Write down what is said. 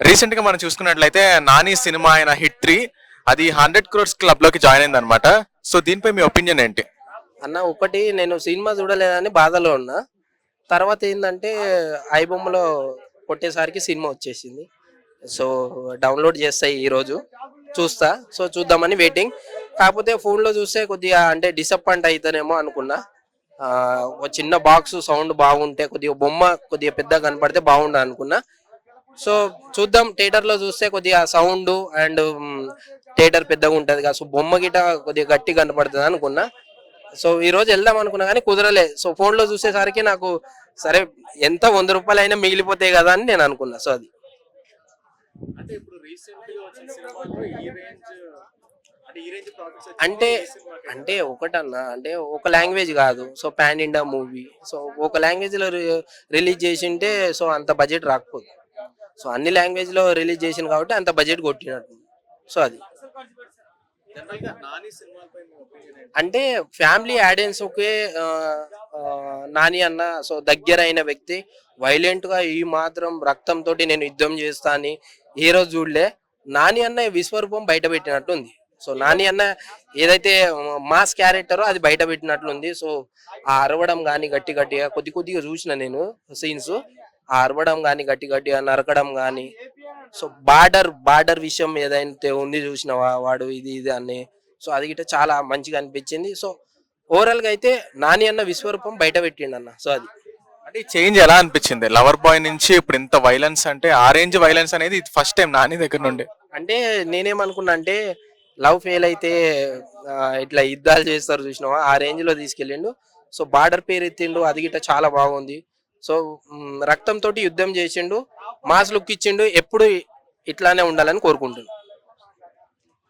రీసెంట్గా మనం చూసుకున్నట్లయితే నాని సినిమా అయిన హిట్ త్రీ అది హండ్రెడ్ క్రోర్స్ క్లబ్లోకి జాయిన్ అయింది అనమాట సో దీనిపై మీ ఒపీనియన్ ఏంటి? అన్న ఒకటి నేను సినిమా చూడలేదని బాధలో ఉన్నా. తర్వాత ఏంటంటే ఐబొమ్మలో కొట్టేసరికి సినిమా వచ్చేసింది. సో డౌన్లోడ్ చేస్తాయి ఈరోజు చూస్తా. సో చూద్దామని వెయిటింగ్ కాకపోతే ఫోన్లో చూస్తే కొద్దిగా అంటే డిసప్పాయింట్ అవుతానేమో అనుకున్నా. ఒక చిన్న బాక్స్ సౌండ్ బాగుంటే కొద్దిగా బొమ్మ కొద్దిగా పెద్దగా కనపడితే బాగుండు అనుకున్నా. సో చూద్దాం థియేటర్లో చూస్తే కొద్దిగా సౌండ్ అండ్ థియేటర్ పెద్దగా ఉంటుంది కదా. సో బొమ్మ గిట కొద్దిగా గట్టి కనపడుతుంది అనుకున్నా. సో ఈ రోజు వెళ్దాం అనుకున్నా కానీ కుదరలే. సో ఫోన్లో చూసేసరికి నాకు సరే ఎంత వంద రూపాయలు అయినా మిగిలిపోతాయి కదా అని నేను అనుకున్నా. సో అది. అంటే అంటే ఒకటన్నా అంటే ఒక లాంగ్వేజ్ కాదు. So pan India movie so ఒక లాంగ్వేజ్లో రిలీజ్ చేసింటే సో అంత బడ్జెట్ రాకపోదు. సో అన్ని లాంగ్వేజ్లో రిలీజ్ చేసింది కాబట్టి అంత బడ్జెట్ కొట్టినట్టు సో అది. అంటే ఫ్యామిలీ ఆడియన్స్ ఒకే నాని అన్న సో దగ్గర అయిన వ్యక్తి వైలెంట్గా ఈ మాత్రం రక్తంతో నేను యుద్ధం చేస్తా అని ఏ రోజు చూడలే. నాని అన్న విశ్వరూపం బయట పెట్టినట్టుంది. సో నాని అన్న ఏదైతే మాస్ క్యారెక్టరో అది బయట పెట్టినట్లుంది. సో ఆ అరవడం కానీ గట్టి గట్టిగా కొద్ది కొద్దిగా చూసిన నేను సీన్స్ ఆ అరవడం కానీ గట్టి గట్టిగా నరకడం కానీ సో బార్డర్ బార్డర్ విషయం ఏదైతే ఉంది చూసినవా వాడు ఇది ఇది అని. సో అది గిట్ట చాలా మంచిగా అనిపించింది. సో ఓవరాల్గా అయితే నాని అన్న విశ్వరూపం బయట పెట్టిండు అన్న. సో అది. అంటే చేంజ్ ఎలా అనిపించింది? లవర్ బాయ్ నుంచి ఇప్పుడు ఇంత వైలెన్స్ అంటే ఆ రేంజ్ వైలెన్స్ అనేది ఇది ఫస్ట్ టైం నాని దగ్గర నుండి. అంటే నేనేమనుకున్నా అంటే లవ్ ఫెయిల్ అయితే ఇట్లా యుద్ధాలు చేస్తారు చూసినావా? ఆ రేంజ్లో తీసుకెళ్ళిండు. సో బార్డర్ పేరు ఎత్తిండు అది గిట్ట చాలా బాగుంది. సో రక్తంతో యుద్ధం చేసిండు మాస్ లుక్ ఇచ్చిండు ఎప్పుడు ఇట్లానే ఉండాలని కోరుకుంటున్నాను